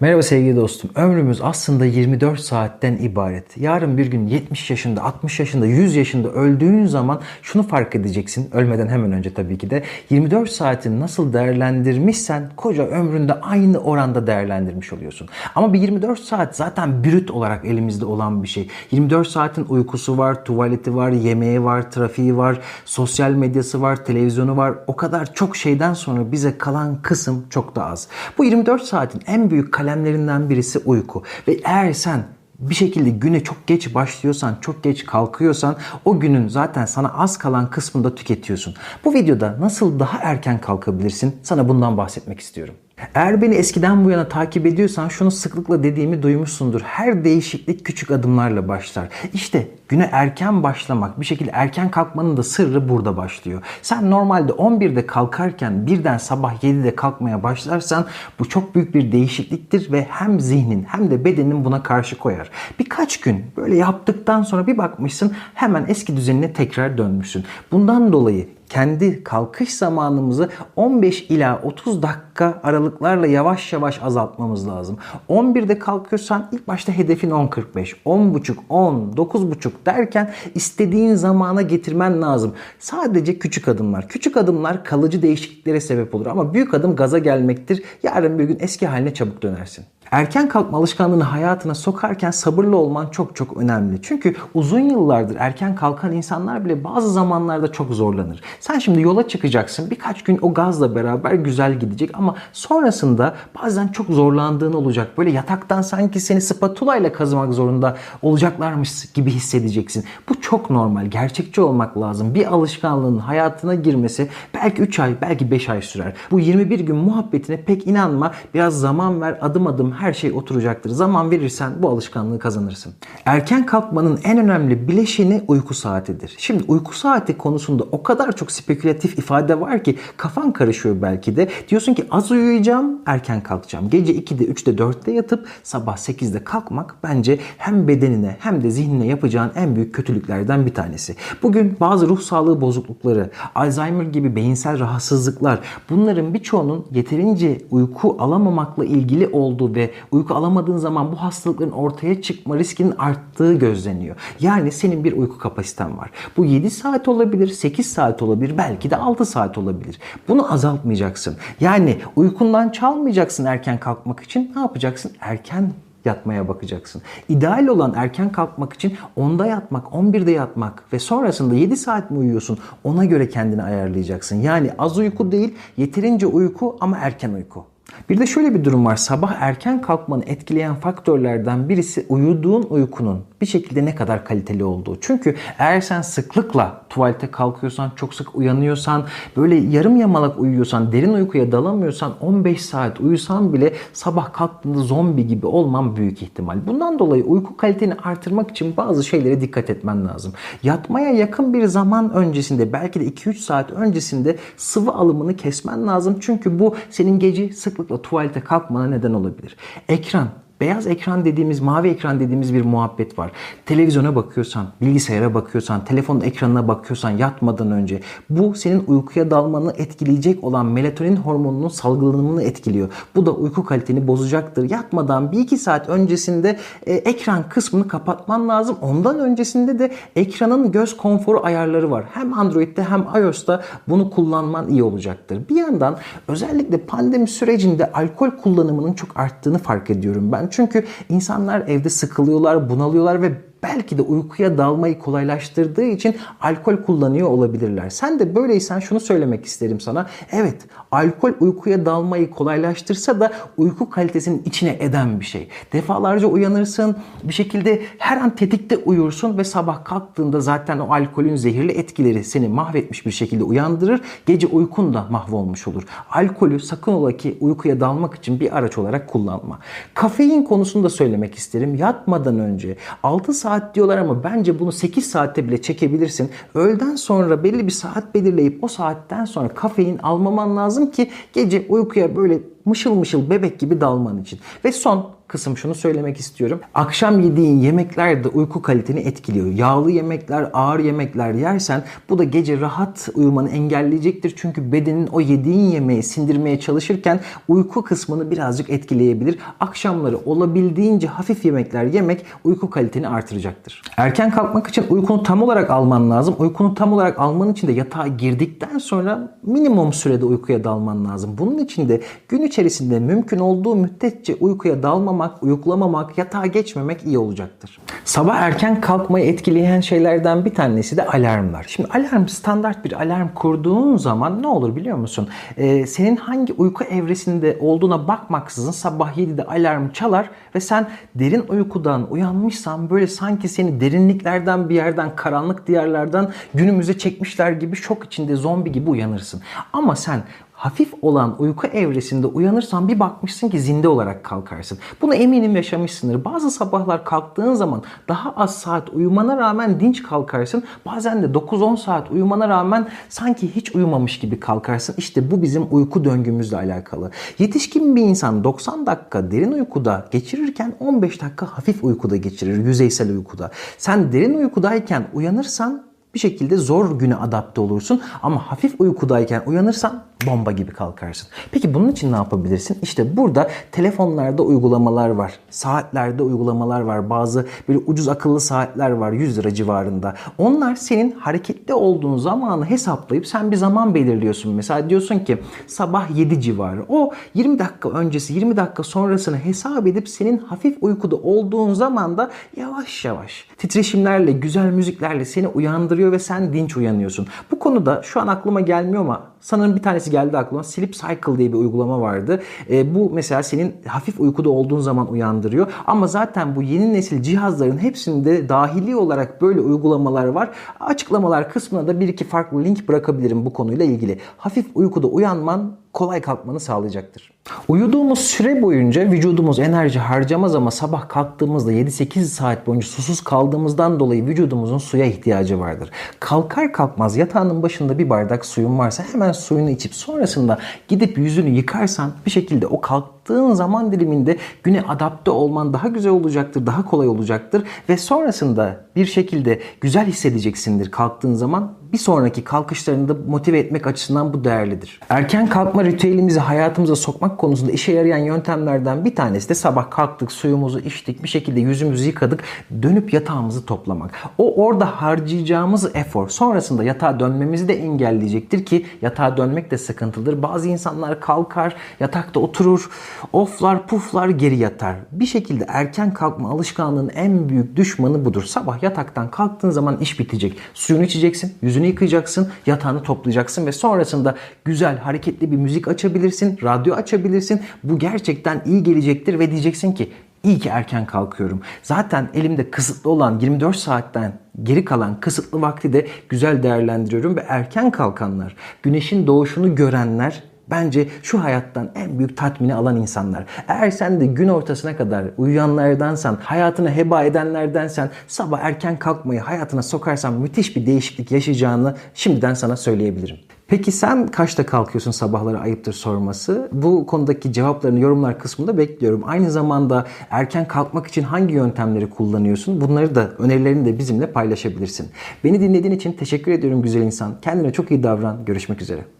Merhaba sevgili dostum. Ömrümüz aslında 24 saatten ibaret. Yarın bir gün 70 yaşında, 60 yaşında, 100 yaşında öldüğün zaman şunu fark edeceksin. Ölmeden hemen önce tabii ki de 24 saati nasıl değerlendirmişsen koca ömründe aynı oranda değerlendirmiş oluyorsun. Ama bir 24 saat zaten brüt olarak elimizde olan bir şey. 24 saatin uykusu var, tuvaleti var, yemeği var, trafiği var, sosyal medyası var, televizyonu var. O kadar çok şeyden sonra bize kalan kısım çok da az. Bu 24 saatin en büyük kalemlerinden birisi uyku. Ve eğer sen bir şekilde güne çok geç başlıyorsan, çok geç kalkıyorsan o günün zaten sana az kalan kısmında tüketiyorsun. Bu videoda nasıl daha erken kalkabilirsin? Sana bundan bahsetmek istiyorum. Eğer beni eskiden bu yana takip ediyorsan şunu sıklıkla dediğimi duymuşsundur. Her değişiklik küçük adımlarla başlar. İşte güne erken başlamak, bir şekilde erken kalkmanın da sırrı burada başlıyor. Sen normalde 11'de kalkarken birden sabah 7'de kalkmaya başlarsan bu çok büyük bir değişikliktir ve hem zihnin hem de bedenin buna karşı koyar. Birkaç gün böyle yaptıktan sonra bir bakmışsın hemen eski düzenine tekrar dönmüşsün. Bundan dolayı kendi kalkış zamanımızı 15 ila 30 dakika aralıklarla yavaş yavaş azaltmamız lazım. 11'de kalkıyorsan ilk başta hedefin 10.45, 10.30, 10, 9.30 derken istediğin zamana getirmen lazım. Sadece küçük adımlar. Küçük adımlar kalıcı değişikliklere sebep olur ama büyük adım gaza gelmektir. Yarın bir gün eski haline çabuk dönersin. Erken kalkma alışkanlığını hayatına sokarken sabırlı olman çok çok önemli. Çünkü uzun yıllardır erken kalkan insanlar bile bazı zamanlarda çok zorlanır. Sen şimdi yola çıkacaksın. Birkaç gün o gazla beraber güzel gidecek ama sonrasında bazen çok zorlandığın olacak. Böyle yataktan sanki seni spatula ile kazımak zorunda olacaklarmış gibi hissedeceksin. Bu çok normal. Gerçekçi olmak lazım. Bir alışkanlığın hayatına girmesi belki 3 ay, belki 5 ay sürer. Bu 21 gün muhabbetine pek inanma. Biraz zaman ver, adım adım her şey oturacaktır. Zaman verirsen bu alışkanlığı kazanırsın. Erken kalkmanın en önemli bileşeni uyku saatidir. Şimdi uyku saati konusunda o kadar çok spekülatif ifade var ki kafan karışıyor belki de. Diyorsun ki az uyuyacağım, erken kalkacağım. Gece 2'de, 3'te, 4'te yatıp sabah 8'de kalkmak bence hem bedenine hem de zihnine yapacağın en büyük kötülüklerden bir tanesi. Bugün bazı ruh sağlığı bozuklukları, Alzheimer gibi beyinsel rahatsızlıklar bunların birçoğunun yeterince uyku alamamakla ilgili olduğu ve uyku alamadığın zaman bu hastalıkların ortaya çıkma riskinin arttığı gözleniyor. Yani senin bir uyku kapasiten var. Bu 7 saat olabilir, 8 saat olabilir, belki de 6 saat olabilir. Bunu azaltmayacaksın. Yani uykundan çalmayacaksın erken kalkmak için. Ne yapacaksın? Erken yatmaya bakacaksın. İdeal olan erken kalkmak için 10'da yatmak, 11'de yatmak ve sonrasında 7 saat mi uyuyorsun ona göre kendini ayarlayacaksın. Yani az uyku değil, yeterince uyku ama erken uyku. Bir de şöyle bir durum var. Sabah erken kalkmanı etkileyen faktörlerden birisi uyuduğun uykunun bir şekilde ne kadar kaliteli olduğu. Çünkü eğer sen sıklıkla tuvalete kalkıyorsan, çok sık uyanıyorsan, böyle yarım yamalak uyuyorsan, derin uykuya dalamıyorsan 15 saat uyusan bile sabah kalktığında zombi gibi olman büyük ihtimal. Bundan dolayı uyku kaliteni artırmak için bazı şeylere dikkat etmen lazım. Yatmaya yakın bir zaman öncesinde belki de 2-3 saat öncesinde sıvı alımını kesmen lazım. Çünkü bu senin gece sıklıkla tuvalete kalkmana neden olabilir. Ekran Beyaz ekran dediğimiz, mavi ekran dediğimiz bir muhabbet var. Televizyona bakıyorsan, bilgisayara bakıyorsan, telefonun ekranına bakıyorsan yatmadan önce bu senin uykuya dalmanı etkileyecek olan melatonin hormonunun salgılanımını etkiliyor. Bu da uyku kaliteni bozacaktır. Yatmadan 1-2 saat öncesinde e, ekran kısmını kapatman lazım. Ondan öncesinde de ekranın göz konforu ayarları var. Hem Android'de hem iOS'ta bunu kullanman iyi olacaktır. Bir yandan özellikle pandemi sürecinde alkol kullanımının çok arttığını fark ediyorum ben. Çünkü insanlar evde sıkılıyorlar, bunalıyorlar ve belki de uykuya dalmayı kolaylaştırdığı için alkol kullanıyor olabilirler. Sen de böyleysen şunu söylemek isterim sana. Evet, alkol uykuya dalmayı kolaylaştırsa da uyku kalitesinin içine eden bir şey. Defalarca uyanırsın, bir şekilde her an tetikte uyursun ve sabah kalktığında zaten o alkolün zehirli etkileri seni mahvetmiş bir şekilde uyandırır. Gece uykun da mahvolmuş olur. Alkolü sakın ola ki uykuya dalmak için bir araç olarak kullanma. Kafein konusunu da söylemek isterim. Yatmadan önce 6 saat saat diyorlar ama bence bunu 8 saatte bile çekebilirsin. Öğleden sonra belli bir saat belirleyip o saatten sonra kafein almaman lazım ki gece uykuya böyle mışıl mışıl bebek gibi dalman için. Ve son kısım şunu söylemek istiyorum. Akşam yediğin yemekler de uyku kaliteni etkiliyor. Yağlı yemekler, ağır yemekler yersen bu da gece rahat uyumanı engelleyecektir. Çünkü bedenin o yediğin yemeği sindirmeye çalışırken uyku kısmını birazcık etkileyebilir. Akşamları olabildiğince hafif yemekler yemek uyku kaliteni artıracaktır. Erken kalkmak için uykunu tam olarak alman lazım. Uykunu tam olarak alman için de yatağa girdikten sonra minimum sürede uykuya dalman lazım. Bunun için de gün içerisinde mümkün olduğu müddetçe uykuya dalmamak, uyuklamamak, yatağa geçmemek iyi olacaktır. Sabah erken kalkmayı etkileyen şeylerden bir tanesi de alarmlar. Şimdi alarm standart bir alarm kurduğun zaman ne olur biliyor musun? Ee, senin hangi uyku evresinde olduğuna bakmaksızın sabah 7'de alarm çalar ve sen derin uykudan uyanmışsan böyle sanki seni derinliklerden bir yerden, karanlık diyarlardan günümüze çekmişler gibi şok içinde zombi gibi uyanırsın. Ama sen hafif olan uyku evresinde uyanırsan bir bakmışsın ki zinde olarak kalkarsın. Bunu eminim yaşamışsındır. Bazı sabahlar kalktığın zaman daha az saat uyumana rağmen dinç kalkarsın. Bazen de 9-10 saat uyumana rağmen sanki hiç uyumamış gibi kalkarsın. İşte bu bizim uyku döngümüzle alakalı. Yetişkin bir insan 90 dakika derin uykuda geçirirken 15 dakika hafif uykuda geçirir, yüzeysel uykuda. Sen derin uykudayken uyanırsan bir şekilde zor güne adapte olursun ama hafif uykudayken uyanırsan bomba gibi kalkarsın. Peki bunun için ne yapabilirsin? İşte burada telefonlarda uygulamalar var. Saatlerde uygulamalar var. Bazı böyle ucuz akıllı saatler var 100 lira civarında. Onlar senin hareketli olduğun zamanı hesaplayıp sen bir zaman belirliyorsun. Mesela diyorsun ki sabah 7 civarı. O 20 dakika öncesi 20 dakika sonrasını hesap edip senin hafif uykuda olduğun zaman da yavaş yavaş titreşimlerle, güzel müziklerle seni uyandırıyor ve sen dinç uyanıyorsun. Bu konuda şu an aklıma gelmiyor ama sanırım bir tanesi geldi aklıma. Sleep Cycle diye bir uygulama vardı. E, bu mesela senin hafif uykuda olduğun zaman uyandırıyor. Ama zaten bu yeni nesil cihazların hepsinde dahili olarak böyle uygulamalar var. Açıklamalar kısmına da bir iki farklı link bırakabilirim bu konuyla ilgili. Hafif uykuda uyanman kolay kalkmanı sağlayacaktır. Uyuduğumuz süre boyunca vücudumuz enerji harcamaz ama sabah kalktığımızda 7-8 saat boyunca susuz kaldığımızdan dolayı vücudumuzun suya ihtiyacı vardır. Kalkar kalkmaz yatağının başında bir bardak suyun varsa hemen suyunu içip sonrasında gidip yüzünü yıkarsan bir şekilde o kalktığın zaman diliminde güne adapte olman daha güzel olacaktır, daha kolay olacaktır ve sonrasında bir şekilde güzel hissedeceksindir kalktığın zaman bir sonraki kalkışlarını da motive etmek açısından bu değerlidir. Erken kalkma ritüelimizi hayatımıza sokmak konusunda işe yarayan yöntemlerden bir tanesi de sabah kalktık, suyumuzu içtik, bir şekilde yüzümüzü yıkadık, dönüp yatağımızı toplamak. O orada harcayacağımız efor sonrasında yatağa dönmemizi de engelleyecektir ki yatağa dönmek de sıkıntılıdır. Bazı insanlar kalkar, yatakta oturur, oflar puflar geri yatar. Bir şekilde erken kalkma alışkanlığının en büyük düşmanı budur. Sabah yataktan kalktığın zaman iş bitecek. Suyunu içeceksin, yüzünü yıkayacaksın, yatağını toplayacaksın ve sonrasında güzel hareketli bir müzik açabilirsin, radyo açabilirsin. Bu gerçekten iyi gelecektir ve diyeceksin ki iyi ki erken kalkıyorum. Zaten elimde kısıtlı olan 24 saatten geri kalan kısıtlı vakti de güzel değerlendiriyorum ve erken kalkanlar, güneşin doğuşunu görenler Bence şu hayattan en büyük tatmini alan insanlar. Eğer sen de gün ortasına kadar uyuyanlardansan, hayatını heba edenlerdensen, sabah erken kalkmayı hayatına sokarsan müthiş bir değişiklik yaşayacağını şimdiden sana söyleyebilirim. Peki sen kaçta kalkıyorsun sabahları ayıptır sorması? Bu konudaki cevaplarını yorumlar kısmında bekliyorum. Aynı zamanda erken kalkmak için hangi yöntemleri kullanıyorsun? Bunları da önerilerini de bizimle paylaşabilirsin. Beni dinlediğin için teşekkür ediyorum güzel insan. Kendine çok iyi davran. Görüşmek üzere.